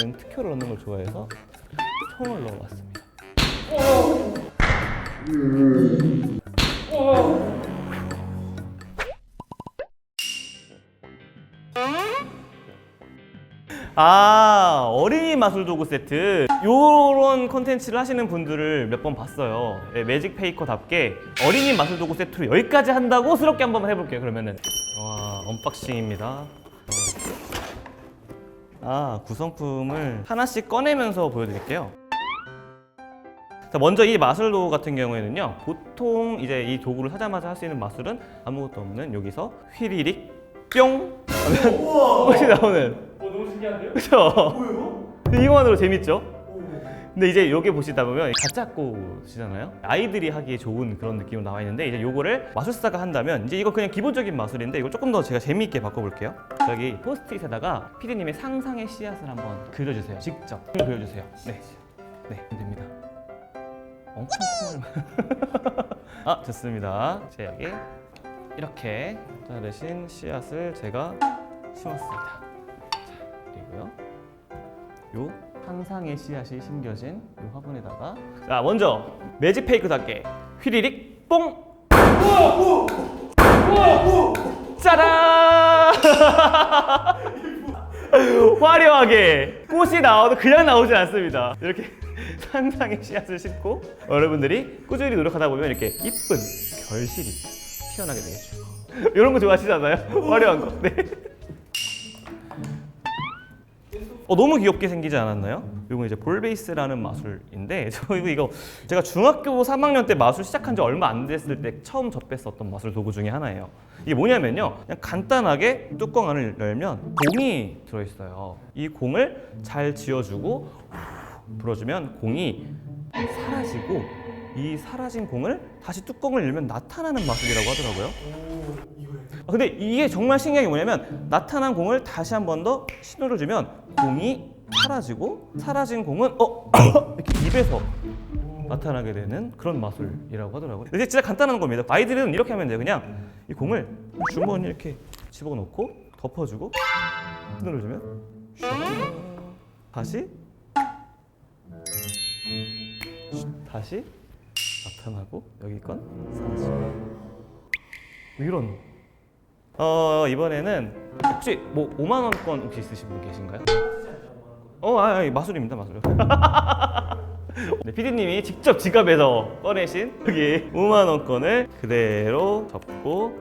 저는 특효를 넣는 걸 좋아해서 총을 넣어봤습니다. 아 어린이 마술 도구 세트. 요런 콘텐츠를 하시는 분들을 몇 번 봤어요. 네, 매직 페이커답게 어린이 마술 도구 세트로 여기까지 한다고 스럽게 한번 해볼게요 그러면은. 와 언박싱입니다 아 구성품을 하나씩 꺼내면서 보여드릴게요 자, 먼저 이 마술 도구 같은 경우에는요 보통 이제 이 도구를 사자마자 할 수 있는 마술은 아무것도 없는 여기서 휘리릭 뿅 하면 꽃이 나오는 어, 너무 신기한데요? 그렇죠. 이거만으로 재밌죠? 근데 이제 여기 보시다 보면 가짜 꽃이잖아요. 아이들이 하기에 좋은 그런 느낌으로 나와 있는데 이제 요거를 마술사가 한다면 이제 이거 그냥 기본적인 마술인데 이걸 조금 더 제가 재미있게 바꿔볼게요. 여기 포스트잇에다가 피디님의 상상의 씨앗을 한번 그려주세요. 직접 그려주세요. 네, 네 됩니다. 엄청 콩을 아 좋습니다. 자 여기 이렇게 자르신 씨앗을 제가 심었습니다. 그리고요. 요 항상의 씨앗이 심겨진 요 화분에다가 자 먼저 매직 페이크답게 휘리릭 뽕! 짜란! 화려하게 꽃이 나와도 그냥 나오지 않습니다. 이렇게 상상의 씨앗을 심고 여러분들이 꾸준히 노력하다 보면 이렇게 이쁜 결실이 피어나게 되겠죠. 이런 거 좋아하시잖아요. 화려한 거. 네. 어, 너무 귀엽게 생기지 않았나요? 이거 이제 볼베이스라는 마술인데 저 이거 이거 제가 중학교 3학년 때 마술 시작한 지 얼마 안 됐을 때 처음 접했었던 마술 도구 중에 하나예요. 이게 뭐냐면요, 그냥 간단하게 뚜껑 안을 열면 공이 들어있어요. 이 공을 잘 쥐어주고 후 불어주면 공이 사라지고 이 사라진 공을 다시 뚜껑을 열면 나타나는 마술이라고 하더라고요. 아, 근데 이게 정말 신기한 게 뭐냐면 나타난 공을 다시 한 번 더 신호를 주면 공이 사라지고 사라진 공은 어 이렇게 입에서 나타나게 되는 그런 마술이라고 하더라고요. 이게 진짜 간단한 겁니다. 아이들은 이렇게 하면 돼요. 그냥 이 공을 주머니에 이렇게 집어넣고 덮어주고 신호를 주면 슉 다시 슉 다시 나타나고 여기 건 사라지고 뭐 이런 어 이번에는 혹시 뭐 5만 원권 혹시 있으신 분 계신가요? 어, 아, 아 마술입니다, 마술. 네, PD님이 직접 지갑에서 꺼내신 여기 5만 원권을 그대로 접고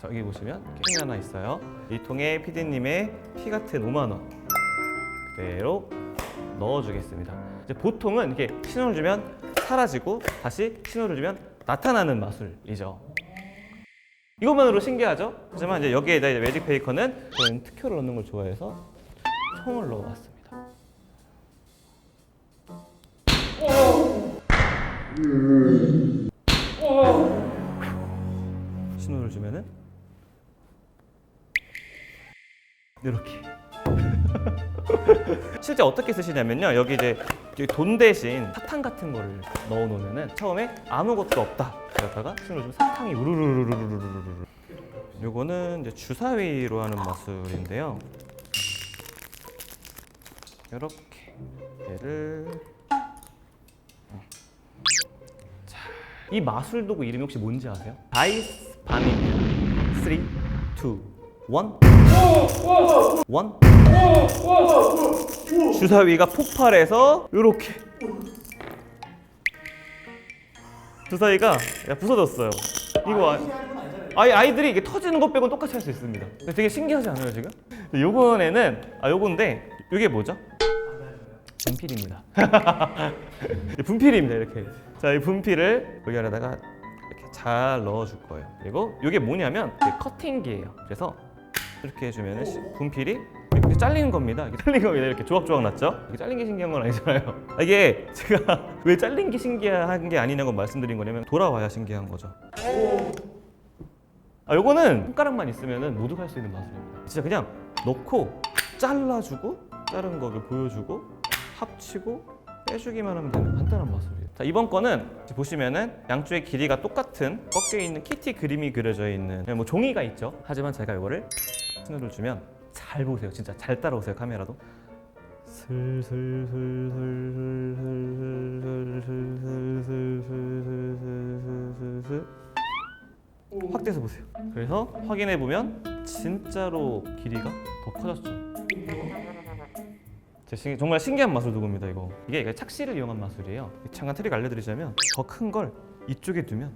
저기 보시면 통이 하나 있어요. 이 통에 PD님의 피 같은 5만 원 그대로 넣어주겠습니다. 이제 보통은 이렇게 신호를 주면 사라지고 다시 신호를 주면 나타나는 마술이죠. 이것만으로 신기하죠? 하지만 이제 여기에다 이제 매직 페이커는 저는 특효를 넣는 걸 좋아해서 총을 넣어봤습니다. 신호를 주면은 이렇게 실제 어떻게 쓰시냐면요 여기 이제 돈 대신 사탕 같은 거를 넣어 놓으면은 처음에 아무것도 없다 그러다가 신호를 주면 사탕이 우르르르르르르르 요거는 이제 주사위로 하는 마술인데요 이렇게 얘를 자, 이 마술 도구 이름이 혹시 뭔지 아세요? 다이스 밤입니다 3, 2, 1 1 주사위가 폭발해서 이렇게 주사위가 야, 부서졌어요. 이거 아, 아이 아이들이 이게 터지는 것 빼고 똑같이 할 수 있습니다. 되게 신기하지 않아요 지금? 요번에는 아 요건데 이게 뭐죠? 분필입니다. 분필입니다 이렇게. 자 이 분필을 여기 안에다가 이렇게 잘 넣어줄 거예요. 그리고 이게 뭐냐면 커팅기예요. 그래서 이렇게 해주면 분필이 이렇게 잘리는 겁니다. 이렇게 잘린 겁니다. 이렇게 조각조각 났죠? 이렇게 잘린 게 신기한 건 아니잖아요. 아, 이게 제가 왜 잘린 게 신기한 게 아니냐고 말씀드린 거냐면 돌아와야 신기한 거죠. 아, 요거는 손가락만 있으면 모두 할수 있는 마술입니다. 진짜 그냥 넣고 잘라주고 자른 거를 보여주고 합치고 빼주기만 하면 되는 간단한 마술이에요. 자 이번 거는 보시면은 양쪽의 길이가 똑같은 꺾여 있는 키티 그림이 그려져 있는 뭐 종이가 있죠. 하지만 제가 이거를 신호를 주면 잘 보세요. 진짜 잘 따라오세요. 카메라도. 슬슬 슬슬 슬슬 슬슬 슬슬 슬슬 슬슬 확대해서 보세요. 그래서 확인해 보면 진짜로 길이가 더 커졌죠. 정말 신기한 마술 도구입니다 이거. 이게 착시를 이용한 마술이에요. 잠깐 트릭 알려드리자면 더 큰 걸 이쪽에 두면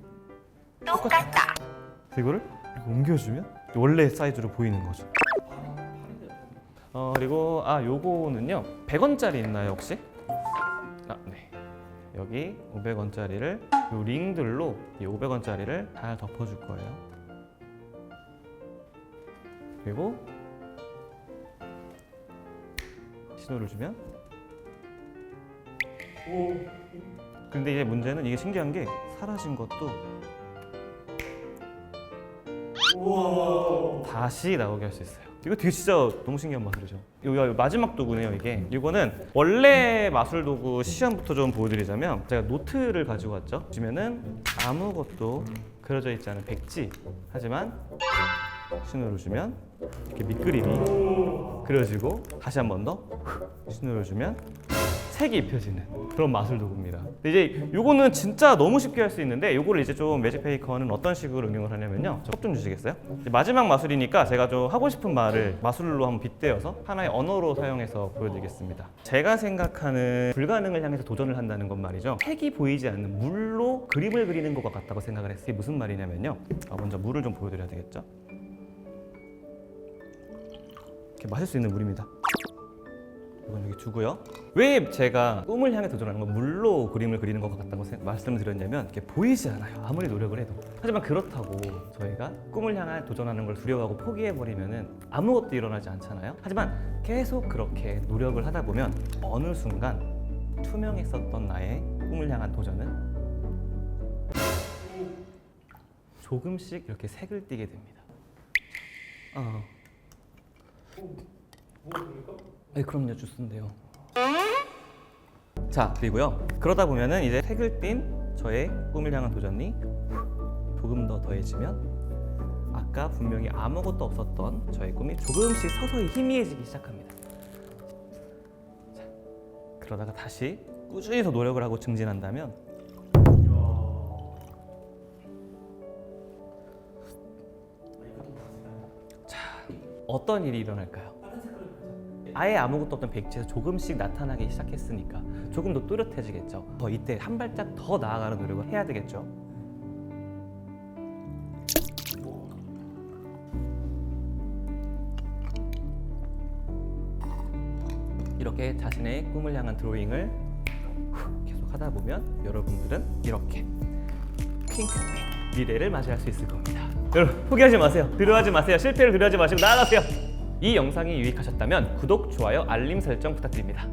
똑같다. 이거를 옮겨주면 원래 사이즈로 보이는 거죠. 어 그리고 아 요거는요 100원짜리 있나요 혹시? 아 네. 여기 500원짜리를 요 링들로 이 500원짜리를 잘 덮어줄 거예요. 그리고 신호를 주면 근데 이제 문제는 이게 신기한 게 사라진 것도 다시 나오게 할 수 있어요. 이거 되게 진짜 너무 신기한 마술이죠. 이거 마지막 도구네요, 이게. 이거는 원래 마술 도구 시험부터 좀 보여드리자면 제가 노트를 가지고 왔죠. 보시면은 아무것도 그려져 있지 않은 백지. 하지만 신호를 주면 이렇게 밑그림이 그려지고 다시 한 번 더 신호를 주면 색이 입혀지는 그런 마술 도구입니다. 이제 요거는 진짜 너무 쉽게 할 수 있는데 요거를 이제 좀 매직 페이커는 어떤 식으로 응용을 하냐면요. 컵좀 주시겠어요? 마지막 마술이니까 제가 좀 하고 싶은 말을 마술로 한번 빗대어서 하나의 언어로 사용해서 보여드리겠습니다. 제가 생각하는 불가능을 향해서 도전을 한다는 건 말이죠. 색이 보이지 않는 물로 그림을 그리는 것과 같다고 생각을 했어요. 무슨 말이냐면요. 아, 먼저 물을 좀 보여드려야 되겠죠. 이렇게 마실 수 있는 물입니다. 이건 여기 두고요. 왜 제가 꿈을 향해 도전하는 건 물로 그림을 그리는 것 같다고 생- 말씀을 드렸냐면 이게 보이지 않아요. 아무리 노력을 해도. 하지만 그렇다고 저희가 꿈을 향해 도전하는 걸 두려워하고 포기해 버리면은 아무것도 일어나지 않잖아요. 하지만 계속 그렇게 노력을 하다 보면 어느 순간 투명했었던 나의 꿈을 향한 도전은 조금씩 이렇게 색을 띠게 됩니다. 어. 네, 그럼요, 주스인데요. 자, 그리고요. 그러다 보면은 이제 색을 띤 저의 꿈을 향한 도전이 조금 더 더해지면 아까 분명히 아무것도 없었던 저의 꿈이 조금씩 서서히 희미해지기 시작합니다. 자, 그러다가 다시 꾸준히 더 노력을 하고 증진한다면 자, 어떤 일이 일어날까요? 아예 아무것도 없던 백지에서 조금씩 나타나기 시작했으니까 조금 더 또렷해지겠죠. 더 이때 한 발짝 더 나아가는 노력을 해야 되겠죠. 이렇게 자신의 꿈을 향한 드로잉을 계속 하다 보면 여러분들은 이렇게 핑크빛 미래를 맞이할 수 있을 겁니다. 여러분 포기하지 마세요. 두려워하지 마세요. 실패를 두려워하지 마시고 나아가세요. 이 영상이 유익하셨다면 구독, 좋아요, 알림 설정 부탁드립니다.